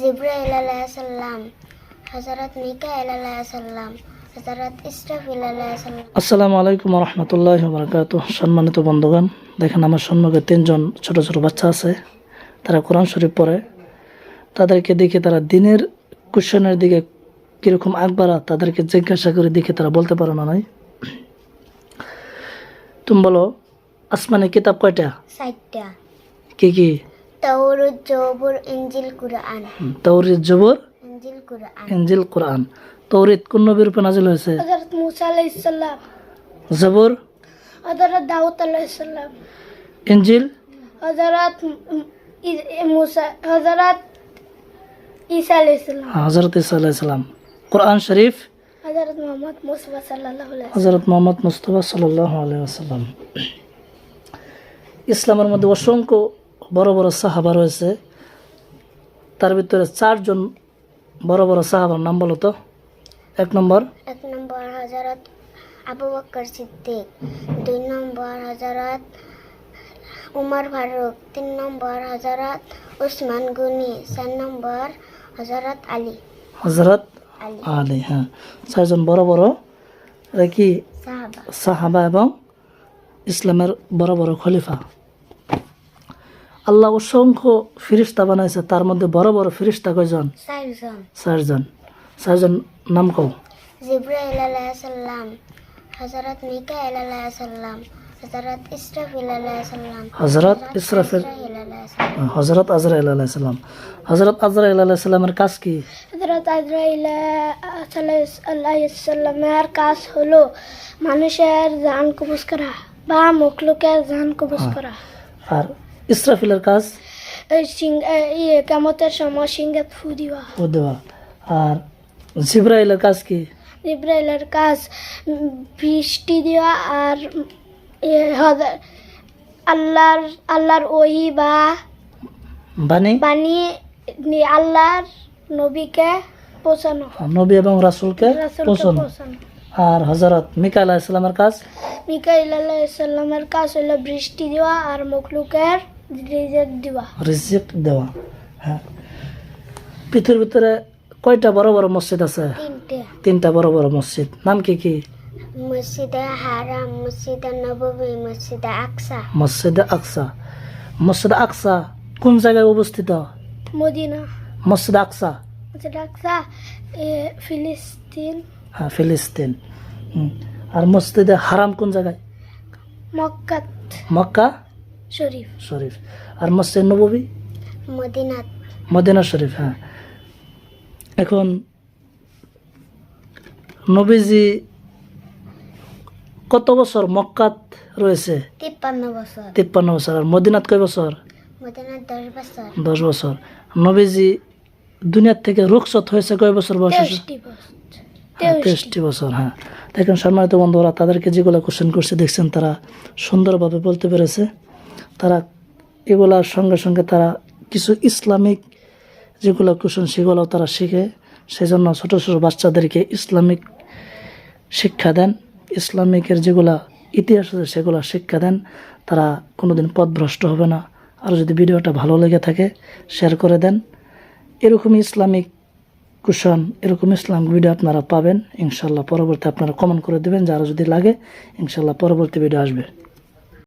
জিব্রাইল আলাইসাল্লাম হজরত মিকাইল আলাইসাল্লাম হজরত ইসরাফিল আলাইসাল্লাম আসসালামু আলাইকুম রহমতুল্লাহ বরকাত সম্মানিত বন্ধুগণ দেখেন আমার সম্মুখে তিনজন ছোট ছোট বাচ্চা আছে। তারা কোরআন শরীফ পড়ে। তাদেরকে দেখে তারা দিনের কুশনের দিকে কীরকম আগবাড়া তাদেরকে জিজ্ঞাসা করে দেখে তারা বলতে পারো না নাই। তুমি বলো আসমানে কিতাব কয়টা? কি কি? তৌরুদ জবুর ইঞ্জিল কুরআন। তৌরিদ জবর ইঞ্জিল কুরআন। ইঞ্জিল কোরআন। তৌরিদ কোন নবীর উপর নাজিল হয়েছে? হজরত মুসা আলাইসাল্লাম জবর হজরত দাউদ আলাইসাল্লাম ইঞ্জিল হজরত মুসা হজরত ঈসা আলাইসাল্লাম হজরত ইসা আলাইসালাম কোরআন শরীফ? হজরত মোহাম্মদ মুসবা সাল্লাল্লাহু আলাইহি হজরত মোহাম্মদ মুস্তফা সাল্লাহ আসাল্লাম ইসলামের মধ্যে অসংখ্য বড় বড় সাহাবা রয়েছে। তার ভিতরে চারজন বড় বড় সাহাবার নাম বলো তো? এক নম্বর? এক নম্বর হজরত আবু বকর সিদ্দিক দুই নম্বর হজরত উমর ফারুক তিন নম্বর হজরত উসমান গুনি চার নম্বর হজরত আলী। হজরত আলী হ্যাঁ। চারজন বড় বড় এরা কি? সাহাবা। সাহাবা এবং ইসলামের বড় বড় খলিফা। আল্লাহ অসংখ্য ফিরিস্তা বানাইছে তার মধ্যে বড় বড় ফিরিস্তা কয়জন? চারজন। চারজন। নাম কও। জিব্রাইল আলাইসাল্লাম হজরত মিকাইল আলাইসাল্লাম হজরত ইসরাফিল আলাইসাল্লাম হজরত ইসরাফিল হজরত আজরাইল আলাইসাল্লাম হজরত আজরাইল আলাইসাল্লামের কাজ কি? হজরত আজরাইল আলাইসাল্লামের কাজ হলো মানুষের জান কবজ করা বা মখলুকের জান কবজ করা। আর ইসরাফিলের কাজ? ইয়ে কেমতের সময় সিংহে ফু দিবা। ও দেওয়া। আর জিব্রাইলের কাজ কি? ইব্রাহিলের কাজ বৃষ্টি দেওয়া আর আল্লাহর আল্লাহর ওহি বা বাণী? বাণী আল্লাহর নবীকে পৌঁছানো। নবী এবং রাসুলকে পৌঁছানো। আর হজরত মিকা আলাহিসাল্লামের কাজ? মিকাইল আলাইসাল্লামের কাজ হলো বৃষ্টি দেওয়া আর মখলুকের দেওয়া রিজিক দেওয়া। হ্যাঁ। পৃথিবীর ভিতরে কয়টা বড় বড় মসজিদ আছে? তিনটা। বড় বড় মসজিদ। নাম কি কি? মসজিদে হারাম মসজিদে নববী মসজিদে আকসা। মসজিদে আকসা। মসজিদ আকসা কোন জায়গায় অবস্থিত? মদিনা। মসজিদ আকসা? মসজিদ আকসা এ, ফিলিস্তিন। হ্যাঁ ফিলিস্তিন। আর মসজিদে হারাম কোন জায়গায়? মক্কাত। মক্কা? শরীফ। শরীফ। আর মসজিদ মদিনাত। মদিনা শরীফ হ্যাঁ। এখন নবীজি কত বছর মক্কাত রয়েছে? তিপ্পান্ন বছর। তিপ্পান্ন বছর। আর মদিনাত কয় বছর? দশ বছর। নবীজি দুনিয়ার থেকে রুখসত হয়েছে কয় বছর বয়সে? বছর। হ্যাঁ, তেইশটি বছর হ্যাঁ। দেখেন সম্মানিত বন্ধুরা তাদেরকে যেগুলো কোশ্চেন করছে দেখছেন তারা সুন্দরভাবে বলতে পেরেছে। তারা এগুলার সঙ্গে সঙ্গে তারা কিছু ইসলামিক যেগুলো কোশ্চেন সেগুলো তারা শিখে। সেজন্য ছোটো ছোটো বাচ্চাদেরকে ইসলামিক শিক্ষা দেন। ইসলামিকের যেগুলা ইতিহাস আছে, সেগুলো শিক্ষা দেন। তারা কোনোদিন পথভ্রষ্ট হবে না। আর যদি ভিডিওটা ভালো লেগে থাকে, শেয়ার করে দেন। এরকমই ইসলামিক কুশন, এরকম ইসলামিক ভিডিও আপনারা পাবেন। ইনশাল্লাহ পরবর্তী আপনারা কমেন্ট করে দেবেন যারা যদি লাগে, ইনশাল্লাহ পরবর্তী ভিডিও আসবে।